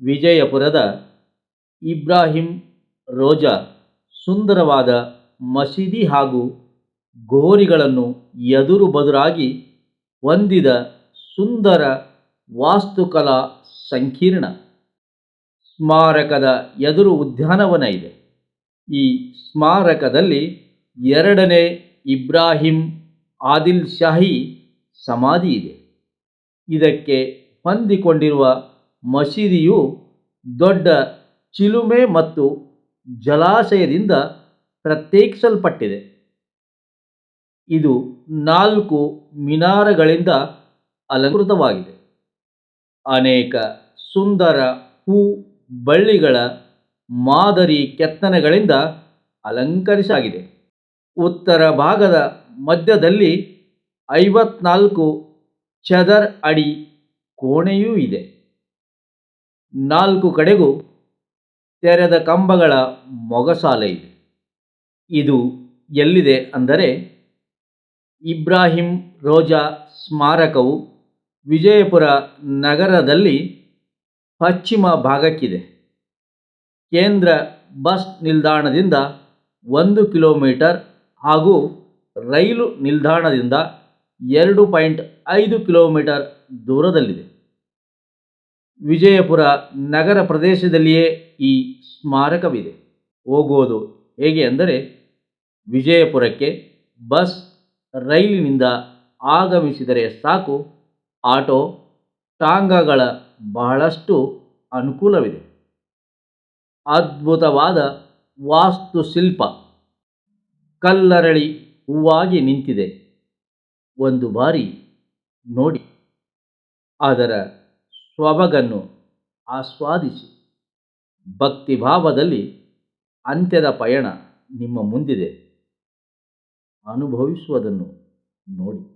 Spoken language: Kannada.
ವಿಜಯಪುರದ ಇಬ್ರಾಹಿಂ ರೋಜಾ ಸುಂದರವಾದ ಮಸೀದಿ ಹಾಗೂ ಗೋರಿಗಳನ್ನು ಎದುರು ಬದುರಾಗಿ ಹೊಂದಿದ ಸುಂದರ ವಾಸ್ತುಕಲಾ ಸಂಕೀರ್ಣ ಸ್ಮಾರಕದ ಎದುರು ಉದ್ಯಾನವನ ಇದೆ. ಈ ಸ್ಮಾರಕದಲ್ಲಿ ಎರಡನೇ ಇಬ್ರಾಹಿಂ ಆದಿಲ್ ಶಾಹಿ ಸಮಾಧಿ ಇದೆ. ಇದಕ್ಕೆ ಹೊಂದಿಕೊಂಡಿರುವ ಮಸೀದಿಯು ದೊಡ್ಡ ಚಿಲುಮೆ ಮತ್ತು ಜಲಾಶಯದಿಂದ ಪ್ರತ್ಯೇಕಿಸಲ್ಪಟ್ಟಿದೆ. ಇದು ನಾಲ್ಕು ಮಿನಾರಗಳಿಂದ ಅಲಂಕೃತವಾಗಿದೆ. ಅನೇಕ ಸುಂದರ ಹೂ ಬಳ್ಳಿಗಳ ಮಾದರಿ ಕೆತ್ತನೆಗಳಿಂದ ಅಲಂಕರಿಸಾಗಿದೆ ಉತ್ತರ ಭಾಗದ ಮಧ್ಯದಲ್ಲಿ ಐವತ್ನಾಲ್ಕು ಚದರ್ ಅಡಿ ಕೋಣೆಯೂ ಇದೆ. ನಾಲ್ಕು ಕಡೆಗೂ ತೆರೆದ ಕಂಬಗಳ ಮೊಗಸಾಲೆ ಇದೆ. ಇದು ಎಲ್ಲಿದೆ ಅಂದರೆ ಇಬ್ರಾಹಿಂ ರೋಜಾ ಸ್ಮಾರಕವು ವಿಜಯಪುರ ನಗರದಲ್ಲಿ ಪಶ್ಚಿಮ ಭಾಗಕ್ಕಿದೆ. ಕೇಂದ್ರ ಬಸ್ ನಿಲ್ದಾಣದಿಂದ ಒಂದು ಕಿಲೋಮೀಟರ್ ಹಾಗೂ ರೈಲು ನಿಲ್ದಾಣದಿಂದ ಎರಡು ಪಾಯಿಂಟ್ ಐದು ಕಿಲೋಮೀಟರ್ ದೂರದಲ್ಲಿದೆ. ವಿಜಯಪುರ ನಗರ ಪ್ರದೇಶದಲ್ಲಿಯೇ ಈ ಸ್ಮಾರಕವಿದೆ. ಹೋಗೋದು ಹೇಗೆ ಅಂದರೆ, ವಿಜಯಪುರಕ್ಕೆ ಬಸ್ ರೈಲಿನಿಂದ ಆಗಮಿಸಿದರೆ ಸಾಕು, ಆಟೋ ಟಾಂಗಾಗಳ ಬಹಳಷ್ಟು ಅನುಕೂಲವಿದೆ. ಅದ್ಭುತವಾದ ವಾಸ್ತುಶಿಲ್ಪ, ಕಲ್ಲರಳಿ ಹೂವಾಗಿ ನಿಂತಿದೆ. ಒಂದು ಬಾರಿ ನೋಡಿ. ಅದರ ಸೊಬಗನ್ನು ಆಸ್ವಾದಿಸಿ. ಭಕ್ತಿಭಾವದಲ್ಲಿ ಅಂತ್ಯದ ಪಯಣ ನಿಮ್ಮ ಮುಂದಿದೆ. ಅನುಭವಿಸುವುದನ್ನು ನೋಡಿ.